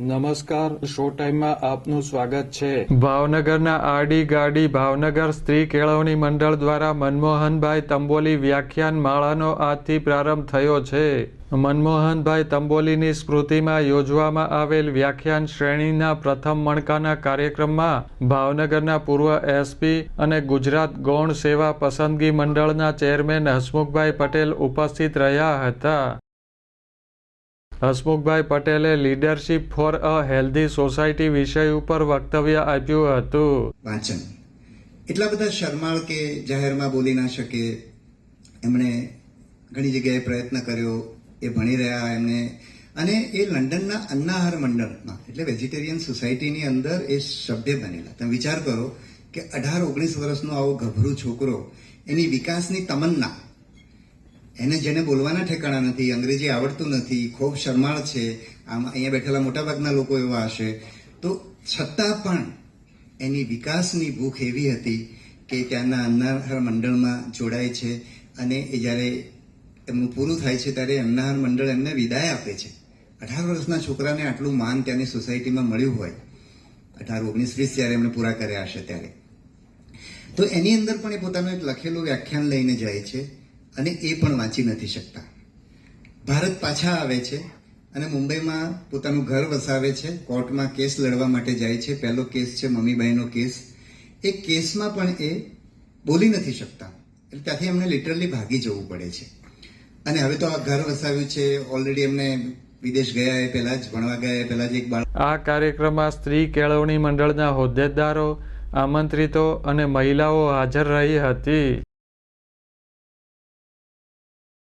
નમસ્કાર શો ટાઈમમાં આપનું સ્વાગત છે. ભાવનગરના આરડી ગાડી ભાવનગર સ્ત્રી કેળવણી મંડળ દ્વારા મનમોહનભાઈ તંબોલી વ્યાખ્યાન માળાનો આજથી પ્રારંભ થયો છે. મનમોહનભાઈ તંબોલીની સ્મૃતિમાં યોજવામાં આવેલ વ્યાખ્યાન શ્રેણીના પ્રથમ મણકાના કાર્યક્રમમાં ભાવનગરના પૂર્વ એસપી અને ગુજરાત ગૌણ સેવા પસંદગી મંડળના ચેરમેન હસમુખભાઈ પટેલ ઉપસ્થિત રહ્યા હતા. હસમુખભાઈ પટેલે leadership for a healthy society વિષય ઉપર વક્તવ્ય આપ્યું હતું. વાંચન. એટલા બધા શરમાળ કે જાહેરમાં બોલી ના શકે, એમણે ઘણી જગ્યાએ પ્રયત્ન કર્યો, એ ભણી રહ્યા એમને. અને એ લંડનના અન્નાહાર મંડળમાં, એટલે વેજીટેરિયન સોસાયટીની અંદર એ સભ્ય બનેલા. તમે વિચાર કરો કે અઢાર ઓગણીસ વર્ષનો આવો ગભરું છોકરો, એની વિકાસની તમન્ના એને જેને બોલવાના ઠેકાણા નથી, અંગ્રેજી આવડતું નથી, ખૂબ શરમાળ છે, આમ અહીંયા બેઠેલા મોટાભાગના લોકો એવા હશે. તો છતાં પણ એની વિકાસની ભૂખ એવી હતી કે ત્યાંના અન્નાહાર મંડળમાં જોડાય છે અને એ જ્યારે એમનું પૂરું થાય છે ત્યારે અન્નાહાર મંડળ એમને વિદાય આપે છે. અઢાર વર્ષના છોકરાને આટલું માન ત્યાંની સોસાયટીમાં મળ્યું હોય. અઢાર, ઓગણીસ, વીસ જ્યારે એમણે પૂરા કર્યા હશે ત્યારે. તો એની અંદર પણ એ પોતાનું એક લખેલું વ્યાખ્યાન લઈને જાય છે. અને એ પણ વાંચી નથી શકતા. ભારત પાછા આવે છે અને મુંબઈમાં પોતાનું ઘર વસાવે છે, કોર્ટમાં કેસ લડવા માટે જાય છે. પહેલો કેસ છે મમ્મીબાઈનો કેસ. એ કેસમાં પણ એ બોલી નથી શકતા. એટલે ત્યાંથી એમને લિટરલી ભાગી જવું પડે છે. અને હવે તો આ ઘર વસાવ્યું છે. ઓલરેડી એમને વિદેશ ગયા એ પહેલા જ, ભણવા ગયા એ પહેલા જ એક બાળક. આ કાર્યક્રમમાં સ્ત્રી કેળવણી મંડળના હોદ્દેદારો, આમંત્રિતો અને મહિલાઓ હાજર રહી હતી.